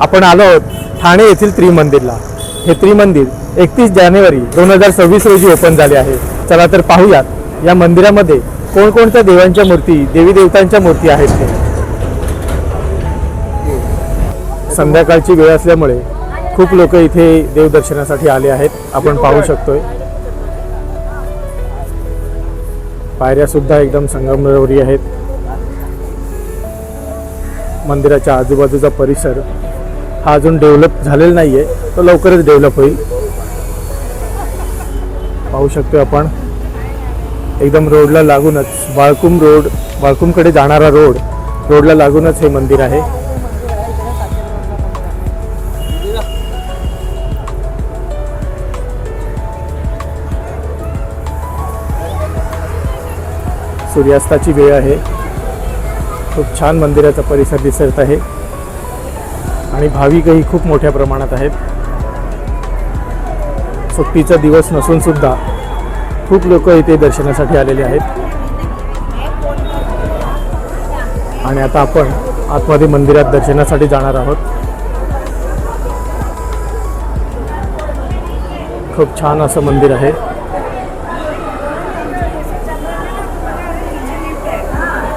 आपण आलो आहोत ठाणे येथील त्रिमंदिरला. हे त्रिमंदिर एकतीस जानेवारी दोन हजार सव्वीस रोजी ओपन झाले आहे. चला तर पाहूयात या मंदिरामध्ये कोणकोणत्या देवांच्या मूर्ती देवी देवतांच्या मूर्ती आहेत ते? संध्याकाळची वेळ असल्यामुळे खूप लोक इथे देवदर्शनासाठी आले आहेत. आपण पाहू शकतोय. पायऱ्या सुद्धा एकदम संगमरवरी आहेत. मंदिराच्या आजूबाजूचा परिसर हा अजून डेव्हलप झालेला नाही आहे तो लवकरच डेव्हलप होईल. पाहू शकतो आपण. एकदम रोडला लागूनच. बाळकुम रोड बाळकुमकडे जाणारा रोड रोडला लागूनच हे मंदिर आहे. सूर्यास्ताची वेळ आहे. खूप छान मंदिराचा परिसर दिसत आहे. आणि भाविकही खूप मोठ्या प्रमाणात आहेत. सुट्टीचा दिवस नसून सुद्धा खूप लोक इथे दर्शनासाठी आलेले आहेत. आणि आता आपण आतमध्ये मंदिरात दर्शनासाठी जाणार आहोत. खूप छान असं मंदिर आहे.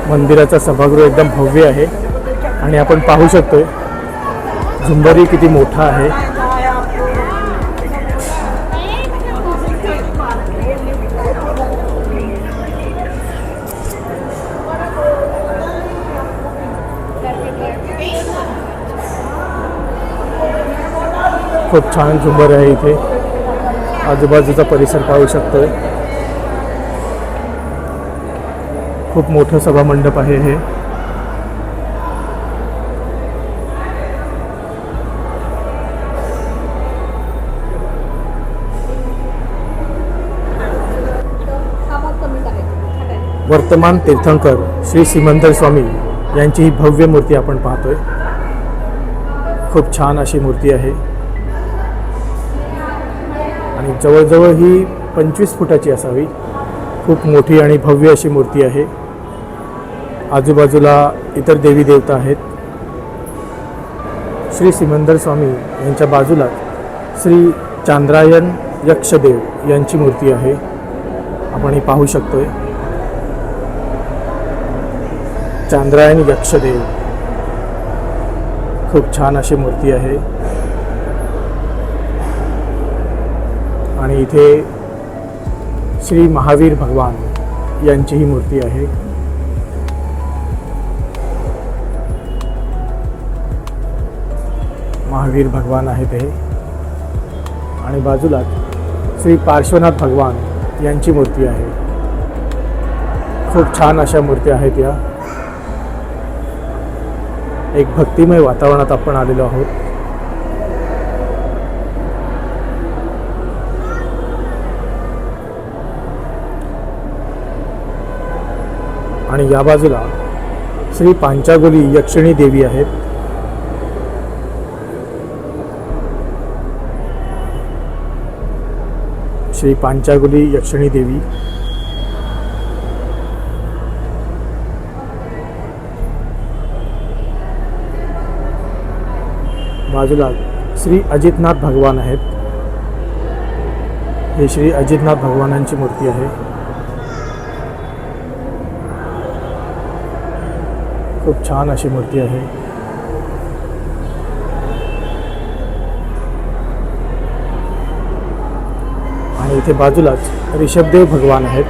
मंदिराचा सभागृह एकदम भव्य आहे. आणि आपण पाहू शकतोय झुंबरी किती मोठा आहे? खूप छान झुंबर आहे इथे. आजूबाजूचा परिसर पाहू शकतोय. खूप मोठं सभामंडप आहे हे. वर्तमान तीर्थंकर श्री सिमंदर स्वामी यांची ही भव्य मूर्ती आपण पाहतोय. खूप छान अशी मूर्ती आहे. आणि जवळजवळ ही पंचवीस फुटाची असावी. खूप मोठी आणि भव्य अशी मूर्ती आहे. आजूबाजूला इतर देवी देवता आहेत. श्री सिमंदर स्वामी यांच्या बाजूला श्री चांद्रायण यक्षदेव यांची मूर्ती आहे. आपण ही पाहू शकतोय. चांद्रायण यक्षदेव. खूप छान अशी मूर्ती आहे. आणि इथे श्री महावीर भगवान यांची ही मूर्ती आहे. महावीर भगवान आहेत हे आणि बाजूला श्री पार्श्वनाथ भगवान यांची मूर्ती आहे. खूप छान अशा मूर्त्या आहेत या. एक भक्तिमय वातावरणात आपण आलेलो आहोत. आणि या बाजूला श्री पांचागोली यक्षिणी देवी आहेत. श्री पांचागुली यक्षिणी देवी. बाजूला श्री अजितनाथ भगवान आहेत. हे श्री अजितनाथ भगवानांची मूर्ती आहे. खूप छान अशी मूर्ती आहे. आणि इथे बाजूलाच ऋषभदेव भगवान आहेत.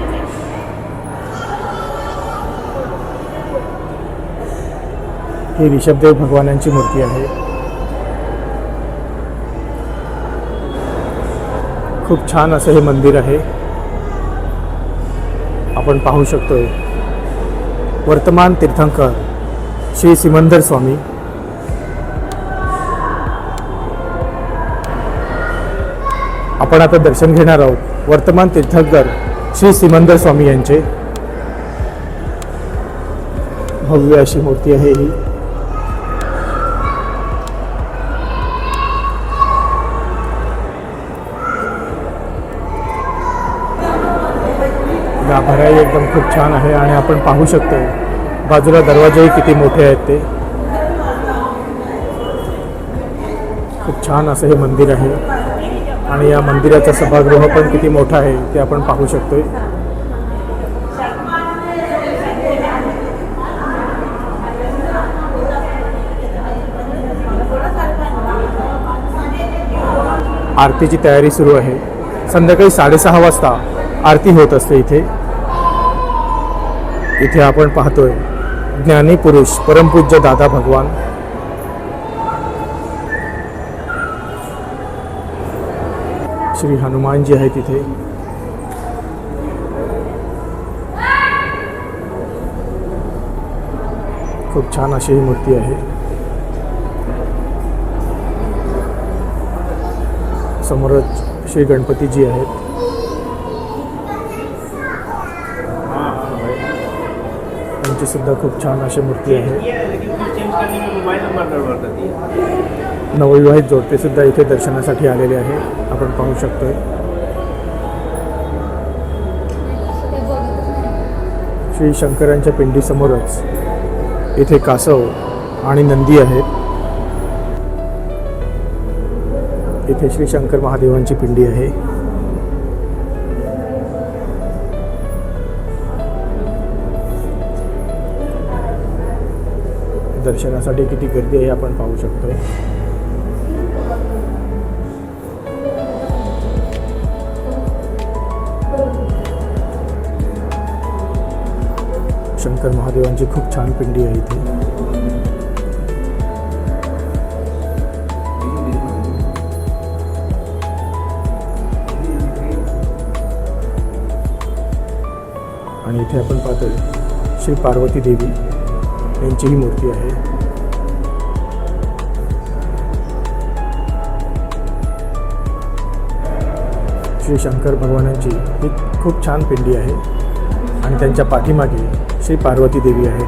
ही ऋषभदेव भगवानांची मूर्ती आहे. खूप छान असं हे मंदिर आहे. आपण पाहू शकतोय. वर्तमान तीर्थंकर श्री सिमंदर स्वामी. आपण आता दर्शन घेणार आहोत. वर्तमान तीर्थंकर श्री सिमंदर स्वामी यांचे. भव्य अशी मूर्ती आहे ही. गाभाराही एकदम खूप छान आहे आणि आपण पाहू शकतो बाजूला दरवाजेही किती मोठे आहेत ते. खूप छान असं हे मंदिर आहे. आणि या मंदिराचं सभागृह पण किती मोठं आहे ते आपण पाहू शकतोय. आरतीची तयारी सुरू आहे. संध्याकाळी साडेसहा वाजता आरती होत असते इथे. इथे आपण पाहतोय ज्ञानी पुरुष परमपूज्य दादा भगवान. श्री हनुमानजी आहे तिथे खूप छान अशी ही मूर्ती आहे. समोरच श्री गणपतीजी आहेत. त्यांची सुद्धा खूप छान अशी मूर्ती आहे. नवविवाहित जोडपे सुद्धा इथे दर्शनासाठी आलेले आहे. आपण पाहू शकतोय. श्री शंकरांच्या पिंडीसमोरच इथे कासव आणि नंदी आहेत. इथे श्री शंकर महादेवांची पिंडी आहे. दर्शनासाठी किती गर्दी आहे आपण पाहू शकतो शंकर महादेवांची खूप छान पिंडी आहे इथे. आणि इथे आपण पाहतोय श्री पार्वती देवी. यांची ही मूर्ती आहे. श्री शंकर भगवानांची ही खूप छान पिंडी आहे आणि त्यांच्या पाठीमागे श्री पार्वती देवी आहे.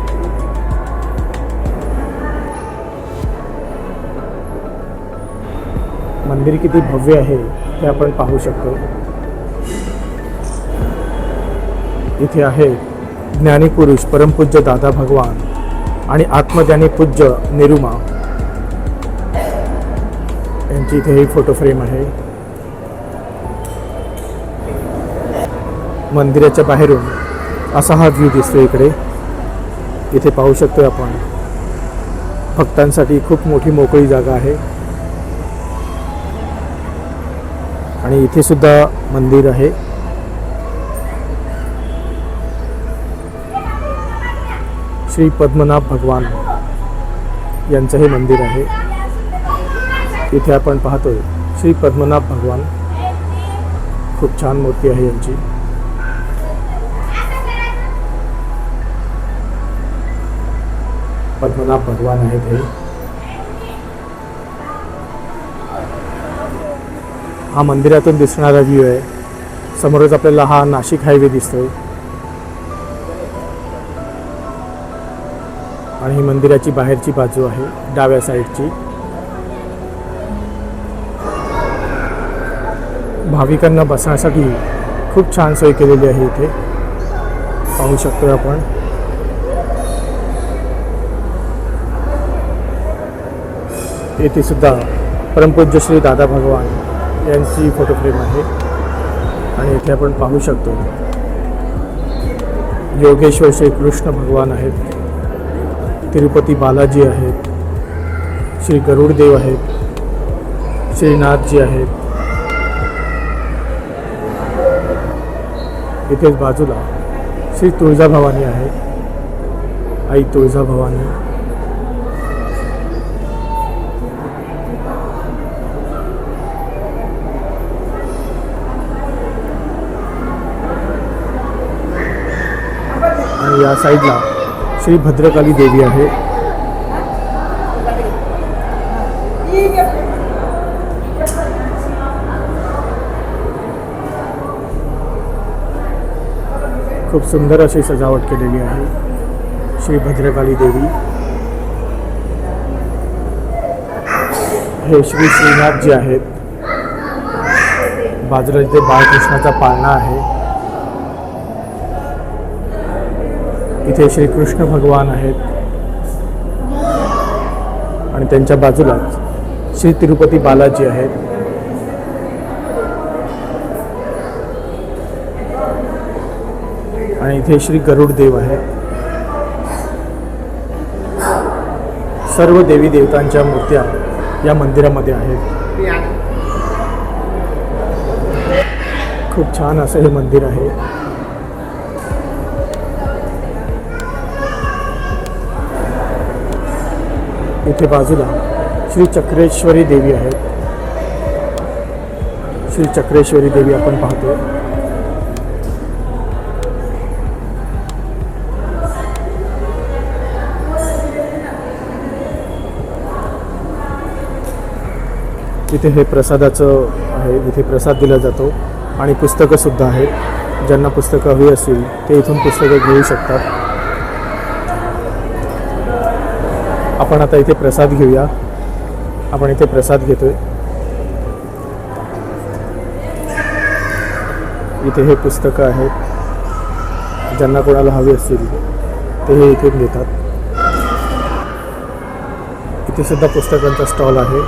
मंदिर किती भव्य आहे हे आपण पाहू शकतो. इथे आहे ज्ञानीपुरुष परमपूज्य दादा भगवान. आणि आत्मज्ञानी पूज्य निरुमा. यांची इथे ही फोटो फ्रेम आहे. मंदिराच्या बाहेरून असा हा व्ह्यू दिसतो इकडे. इथे पाहू शकतो आपण. भक्तांसाठी खूप मोठी मोकळी जागा आहे. आणि इथे सुद्धा मंदिर आहे. श्री पद्मनाभ भगवान यांचं हे मंदिर आहे. इथे आपण पाहतोय श्री पद्मनाभ भगवान खूप छान मूर्ती आहे यांची. पद्मनाभ भगवान आहेत हे. हा मंदिरातून दिसणारा व्ह्यू आहे. समोरच आपल्याला हा नाशिक हायवे दिसतोय. आणि ही मंदिराची बाहेरची बाजू आहे डाव्या साईडची. भाविकांना बसण्यासाठी खूप छान सोय केलेली आहे इथे. पाहू शकतोय आपण. येथे सुद्धा परमपूज्य श्री दादा भगवान यांची फोटो फ्रेम आहे. आणि इथे आपण पाहू शकतो योगेश्वर श्री कृष्ण भगवान आहेत. तिरुपती बालाजी आहेत श्री गरुडदेव आहेत श्रीनाथजी आहेत. इथेच बाजूला श्री तुळजाभवानी आहे. आई तुळजाभवानी. आणि या साईडला श्री भद्रकाली देवी आहे. खूप सुंदर अशी सजावट केलेली आहे श्री भद्रकाली देवी. हे श्री श्रीनाथ जे आहेत. बाजूला इथे बाळकृष्णाचा पाळणा आहे. इथे श्रीकृष्ण भगवान आहेत. आणि त्यांच्या बाजूलाच श्री तिरुपती बालाजी आहेत. आणि इथे श्री गरुड देव आहेत. सर्व देवी देवतांच्या मूर्त्या या मंदिरामध्ये आहेत. खूप छान असं हे मंदिर आहे. इथे बाजूला श्री चक्रेश्वरी देवी आहेत. श्री चक्रेश्वरी देवी आपण पाहतो इथे हे प्रसादाचं आहे इथे प्रसाद दिला जातो आणि पुस्तकं सुद्धा आहेत. ज्यांना पुस्तकं हवी असतील ते इथून पुस्तकं घेऊ शकतात. आपण आता इथे प्रसाद घेऊया. आपण इथे प्रसाद घेतोय. इथे हे पुस्तकं आहेत. ज्यांना कोणाला हवी असतील ते हे इथून घेतात. इथे सुद्धा पुस्तकांचा स्टॉल आहे.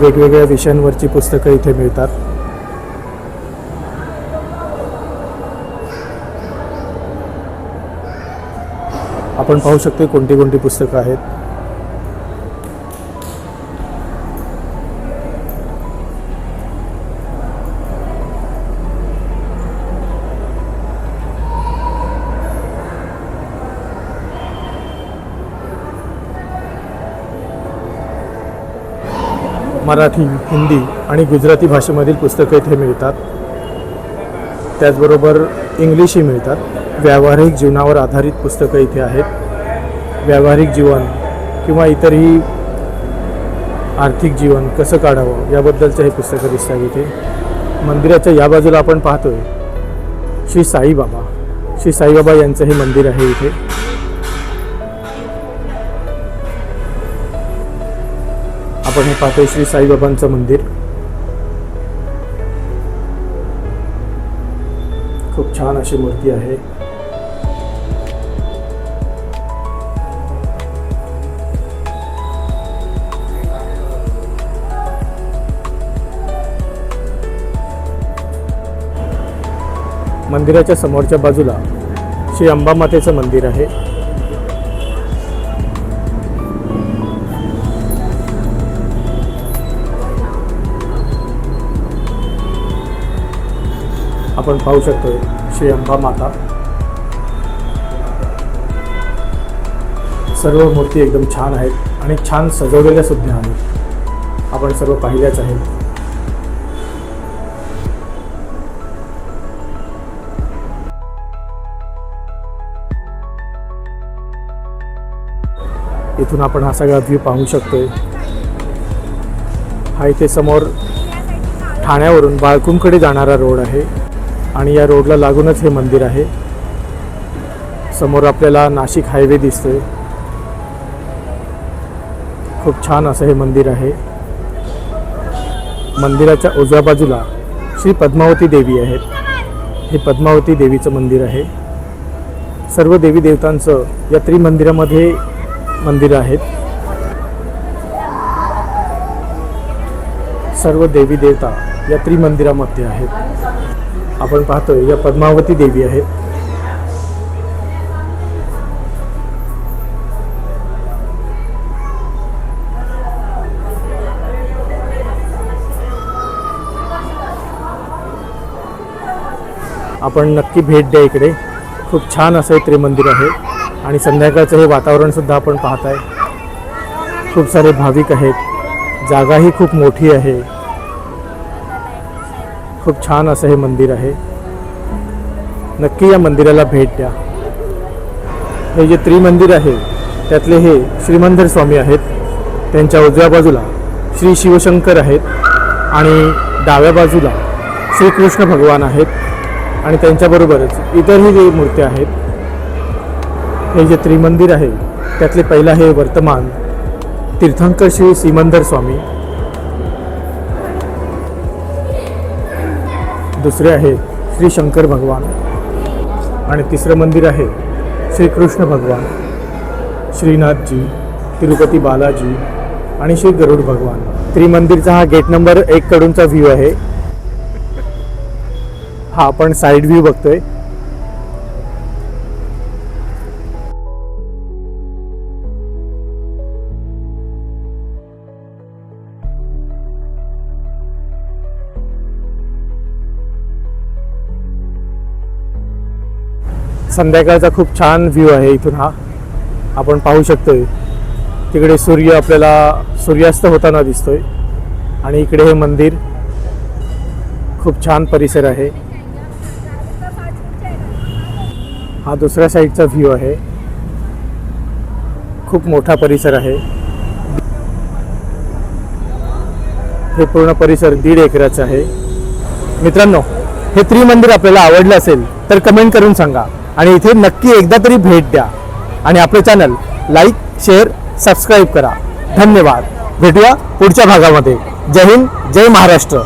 वेगवेगळ्या विषयांवरची पुस्तकं इथे मिळतात. आपण पाहू शकतो कोणती कोणती पुस्तकं आहेत. मराठी हिंदी आणि गुजराती भाषेमधील पुस्तकं इथे मिळतात. त्याचबरोबर इंग्लिशही मिळतात. व्यावहारिक जीवनावर आधारित पुस्तकं इथे आहेत. व्यावहारिक जीवन किंवा इतरही आर्थिक जीवन कसं काढावं याबद्दलचं हे पुस्तकं दिसतात इथे मंदिराच्या या बाजूला आपण पाहतोय श्री साईबाबा. श्री साईबाबा यांचं हे मंदिर आहे इथे. आपण हे पाहतोय श्री साईबाबांचं मंदिर. खूप छान अशी मूर्ती आहे. मंदिराच्या समोरच्या बाजूला श्री अंबामातेचं मंदिर आहे. आपण पाहू शकतोय श्री अंबा माता सर्व मूर्ती एकदम छान आहेत आणि छान सजवलेल्या सुद्धा आहेत. आपण सर्व पाहिल्याच आहेत. इथून आपण हा सगळा व्ह्यू पाहू शकतोय. हा इथे समोर ठाण्यावरून बाळकुंकडे जाणारा रोड आहे आणि या रोडला लागूनच हे मंदिर आहे. समोर आपल्याला नाशिक हायवे दिसतोय. खूप छान असं हे मंदिर आहे. मंदिराच्या उजव्या बाजूला श्री पद्मावती देवी आहेत हे पद्मावती देवीचं मंदिर आहे. सर्व देवी देवतांचं या त्रिमंदिरामध्ये मंदिरं आहेत. सर्व देवी देवता या त्रिमंदिरामध्ये आहेत. आपण पाहतोय या पद्मावती देवी आहेत. आपण नक्की भेट द्या इकडे. खूप छान असं हे त्रिमंदिर आहे. आणि संध्याकाळचं हे वातावरणसुद्धा आपण पाहत आहे खूप सारे भाविक आहेत. जागाही खूप मोठी आहे. खूप छान असं हे मंदिर आहे. नक्की या मंदिराला भेट द्या. हे जे त्रिमंदिर आहे त्यातले हे श्रीमंदर स्वामी आहेत. त्यांच्या उजव्या बाजूला श्री शिवशंकर आहेत आणि डाव्या बाजूला श्रीकृष्ण भगवान आहेत. आणि त्यांच्याबरोबरच इतरही जे मूर्त्या आहेत हे जे त्रिमंदिर आहे त्यातले पहिलं आहे वर्तमान तीर्थंकर श्री सिमंदर स्वामी. दुसरे आहे श्री शंकर भगवान. आणि तिसरं मंदिर आहे श्रीकृष्ण भगवान. श्रीनाथजी तिरुपती बालाजी आणि श्री गरुड भगवान. त्रिमंदिरचा हा गेट नंबर एक कडूनचा व्ह्यू आहे. हा आपण साईड व्ह्यू बघतोय. संध्याकाळचा खूप छान व्ह्यू आहे इथून हा. आपण पाहू शकतोय. तिकडे सूर्य आपल्याला सूर्यास्त होताना दिसतोय. आणि इकडे हे मंदिर खूप छान परिसर आहे. हा दुसऱ्या साईडचा व्ह्यू आहे. खूप मोठा परिसर आहे. हे पूर्ण परिसर दीड एकराचा आहे. मित्रांनो हे त्रिमंदिर आपल्याला आवडलं असेल तर कमेंट करून सांगा. आणि इथे नक्की एकदा तरी भेट द्या. आणि आपलं चॅनल लाईक शेअर सबस्क्राईब करा. धन्यवाद. भेटूया पुढच्या भागामध्ये. जय हिंद जय महाराष्ट्र.